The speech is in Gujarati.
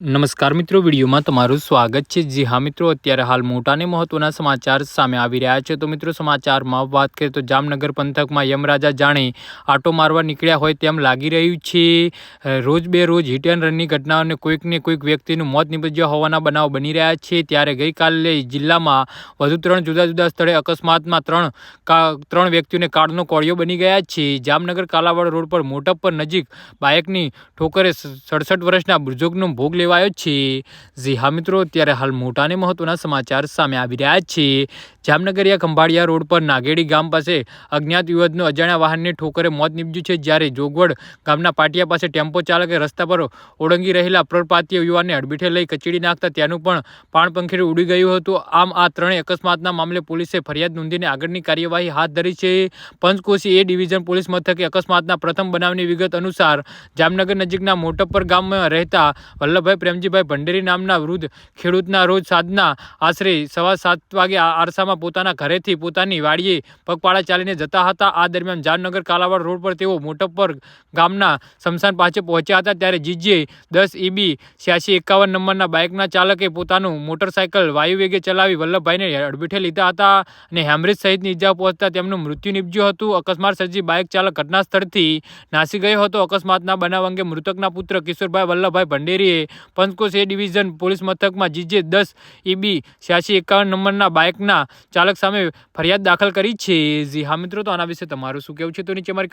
નમસ્કાર મિત્રો, વિડીયોમાં તમારું સ્વાગત છે. જી હા મિત્રો, અત્યારે હાલ મોટા અને મહત્વના સમાચાર સામે આવી રહ્યા છે. તો મિત્રો, સમાચારમાં વાત કરીએ તો જામનગર પંથકમાં યમરાજા જાણે આટો મારવા નીકળ્યા હોય તેમ લાગી રહ્યું છે. રોજ બે રોજ હિટ એન્ડ રનની ઘટનાઓને કોઈકને કોઈક વ્યક્તિનું મોત નિપજ્યા હોવાના બનાવ બની રહ્યા છે. ત્યારે ગઈકાલે જિલ્લામાં વધુ ત્રણ જુદા જુદા સ્થળે અકસ્માતમાં ત્રણ ત્રણ વ્યક્તિઓને કાળનો કોળિયો બની ગયા છે. જામનગર કાલાવાડ રોડ પર મોટપ પર નજીક બાઇકની ઠોકરે સડસઠ વર્ષના બુઝુર્ગનો ભોગ લેવાયો છે. જી હા મિત્રો, અત્યારે હાલ મોટાને મહત્વના સમાચાર સામે આવી રહ્યા છે. જામનગરિયા ખંભાળિયા રોડ પર નાગેડી ગામ પાસે અજ્ઞાત યુવકનું અજાણ્યા વાહનને ઠોકરે મોત નીપજ્યું છે, જ્યારે જોગવડ ગામના પાટિયા પાસે ટેમ્પો ચાલકે રસ્તા પર ઓળંગી રહેલા પ્રપાતીય યુવાનને અડબીઠે લઈ કચડી નાખતા ત્યાંનું પણ પાણપંખેરું ઉડી ગયું હતું. આમ આ ત્રણેય અકસ્માતના મામલે પોલીસે ફરિયાદ નોંધીને આગળની કાર્યવાહી હાથ ધરી છે. પંચકોશી એ ડિવિઝન પોલીસ મથકે અકસ્માતના પ્રથમ બનાવની વિગત અનુસાર જામનગર નજીકના મોટપર ગામમાં રહેતા વલ્લભભાઈ પ્રેમજીભાઈ ભંડેરી નામના વૃદ્ધ ખેડૂતના રોજ સાંજના આશરે સવા સાત વાગે આરસામાં પોતાના ઘરેથી પોતાની વાડીએ પગપાળા ચાલીને જતા હતા. આ દરમિયાન જામનગર કાલાવાડ રોડ પર તેઓ મોટપર ગામના સ્મશાન પાસે પહોંચ્યા હતા. ત્યારે જીજે દસ ઈબી છ્યાસી એકાવન નંબરના બાઇકના ચાલકે પોતાનું મોટરસાયકલ વાયુવેગે ચલાવી વલ્લભભાઈને અડબીઠે લીધા હતા અને હેમરેજ સહિતની ઇજા પહોંચતા તેમનું મૃત્યુ નીપજ્યું હતું. અકસ્માત સર્જી બાઇક ચાલક ઘટના સ્થળથી નાસી ગયો હતો. અકસ્માતના બનાવ અંગે મૃતકના પુત્ર કિશોરભાઈ વલ્લભભાઈ ભંડેરીએ પંચકોશ એ ડિવિઝન પોલીસ મથકમાં જીજે દસ ઈબી છ્યાસી એકાવન નંબરના બાઇકના ચાલક સામે ફરિયાદ દાખલ કરી છે. જી હા મિત્રો, તો આના વિશે તમારું શું કહેવું છે? તો નીચે મારી